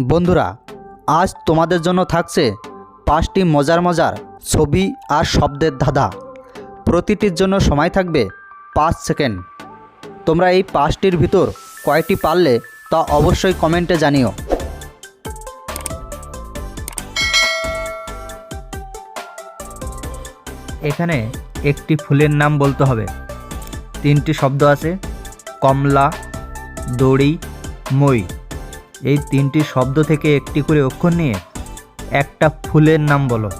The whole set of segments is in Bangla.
বন্ধুরা, আজ তোমাদের জন্য থাকছে পাঁচটি মজার মজার ছবি আর শব্দের ধাঁধা। প্রতিটির জন্য সময় থাকবে পাঁচ সেকেন্ড। তোমরা এই পাঁচটির ভিতর কয়টি পারলে তা অবশ্যই কমেন্টে জানিও। এখানে একটি ফুলের নাম বলতে হবে। তিনটি শব্দ আছে, কমলা, দড়ি, মই। এই তিনটি শব্দ থেকে একটি করে অক্ষর নিয়ে একটা ফুলের নাম বলো।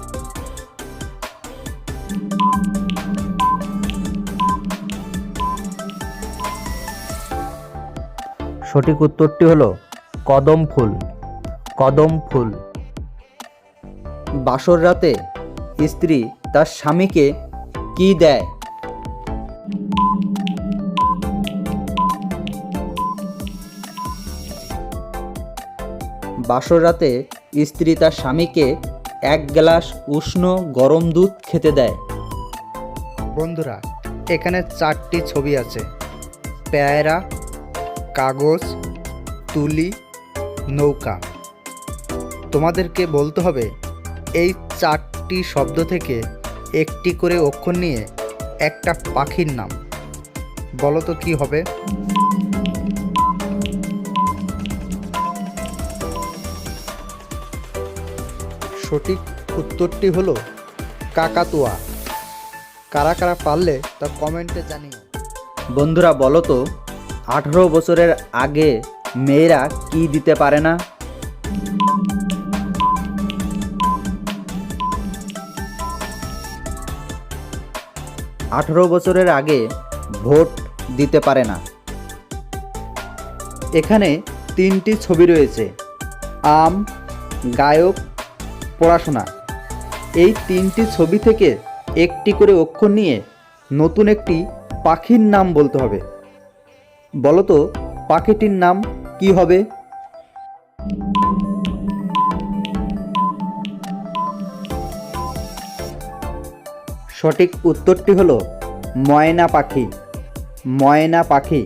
সঠিক উত্তরটি হলো কদম ফুল। কদম ফুল। বাসর রাতে স্ত্রী তার স্বামীকে কি দেয়? বাসর রাতে স্ত্রী তার স্বামীকে এক গ্লাস উষ্ণ গরম দুধ খেতে দেয়। বন্ধুরা, এখানে চারটি ছবি আছে। পেয়ারা, কাগজ, তুলি, নৌকা। তোমাদেরকে বলতে হবে, এই চারটি শব্দ থেকে একটি করে অক্ষর নিয়ে একটা পাখির নাম। বলো তো কী হবে? সঠিক উত্তরটি হলো কাকাতুয়া। কারা কারা পারলে তা কমেন্টে জানিও। বন্ধুরা, বলো তো, আঠেরো বছরের আগে মেয়েরা কি দিতে পারে না? আঠেরো বছরের আগে ভোট দিতে পারে না। এখানে তিনটি ছবি রয়েছে। আম, গায়ক পড়াশোনা। এই তিনটি ছবি থেকে একটি করে অক্ষর নিয়ে নতুন একটি পাখির নাম বলতে হবে। বলো তো পাখিটির নাম কি হবে? সঠিক উত্তরটি হলো ময়না পাখি। ময়না পাখি।